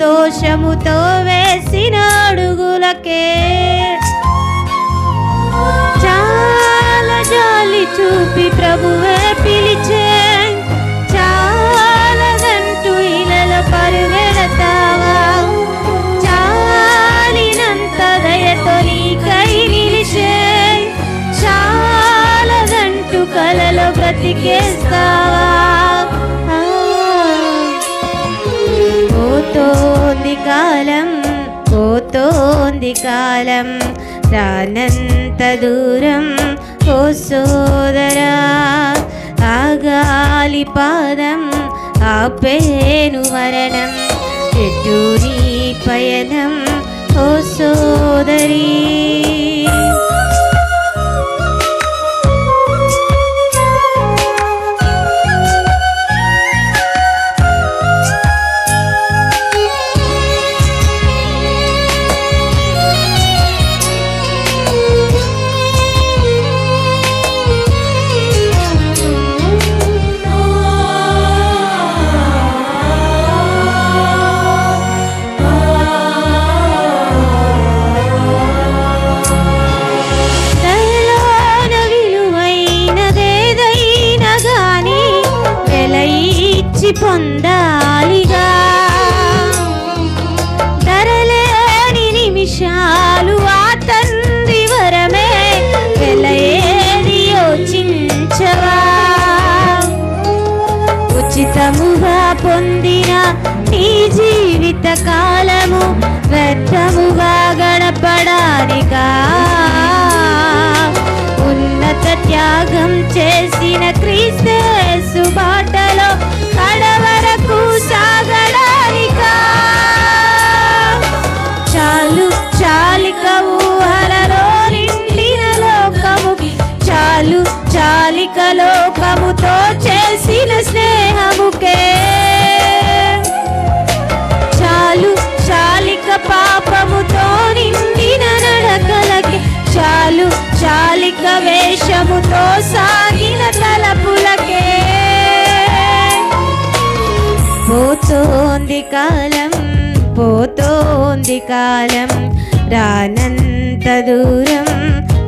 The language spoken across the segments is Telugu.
దోషముతో వేసిన అడుగులకే కాలం రానంత దూరం ఓ సోదరా ఆగాలి పాదం ఆపేను మరణం ఎటు నీ పయనం ఓ సోదరీ పొందాలిగా ధరలేని నిమిషాలు ఆ తండ్రి వరమే వెల యోచించవా? ఉచితముగా పొందిన నీ జీవిత కాలము వ్యర్థముగా గడపడానికా ఉన్నత త్యాగం చేసిన క్రీస్తు నామముతో చేసిన స్నేహముకే. చాలు చాలిక పాపముతో నిండిన నడకలకి. చాలు చాలిక వేషముతో సాగిన తలపులకే. పోతోంది కాలం పోతోంది కాలం. రానంత దూరం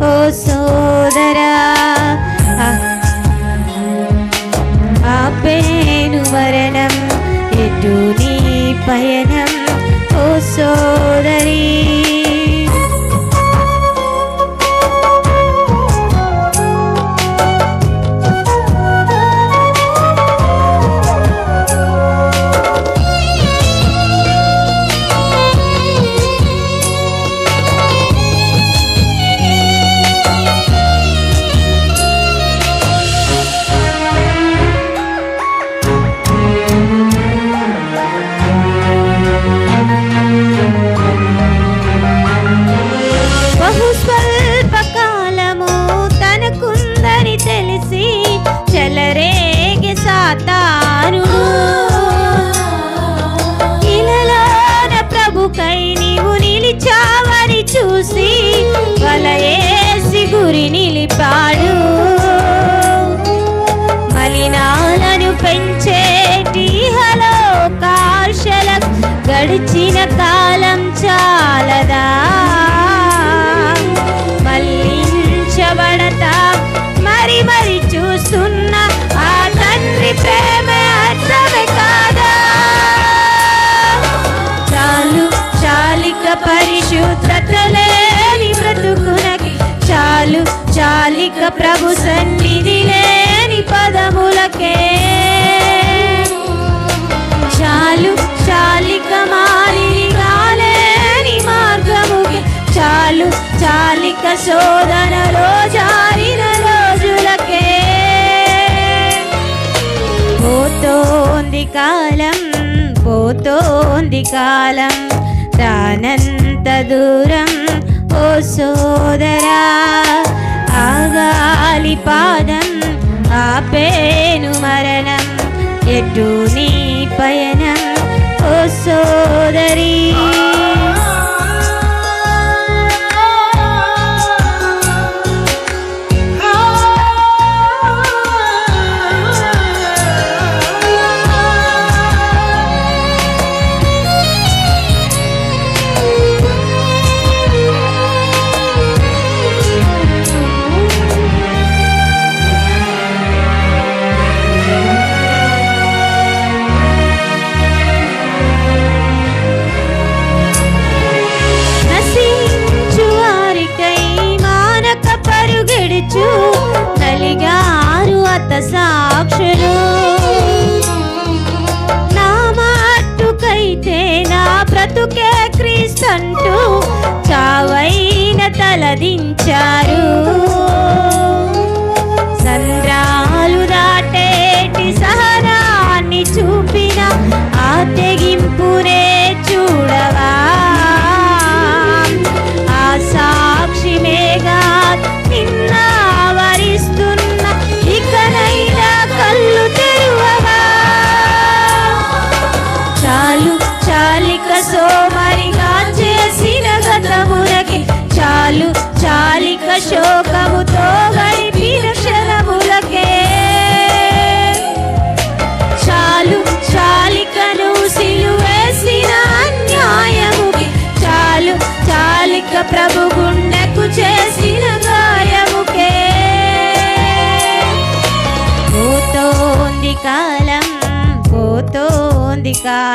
ఓ సోద నీవు నిలిచావని చూసి వలయేసి గురి నిలిపాడు. మలినాలను పెంచేటి హలోకాశల గడిచిన కాలం చాలదా? ఇక ప్రభు సన్నిధి లేని పదములకే. చాలు చాలిక మారిని కాలేని మార్గముకి. చాలు చాలిక శోధనలో జారిన రోజులకే. పోతోంది కాలం పోతోంది కాలం. రానంత దూరం ఓ సోదరా. ఆగాలి పాదం ఆపేను మరణం ఎటు నీ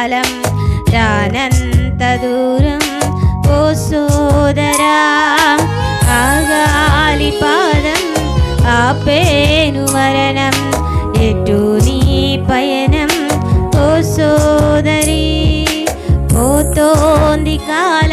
కాలం రానంత దూరం ఓ సోదరా ఆగాలి పాదం ఆపేను మరణం ఎటు నీ పయనం ఓ సోదరి పోతోంది కాలం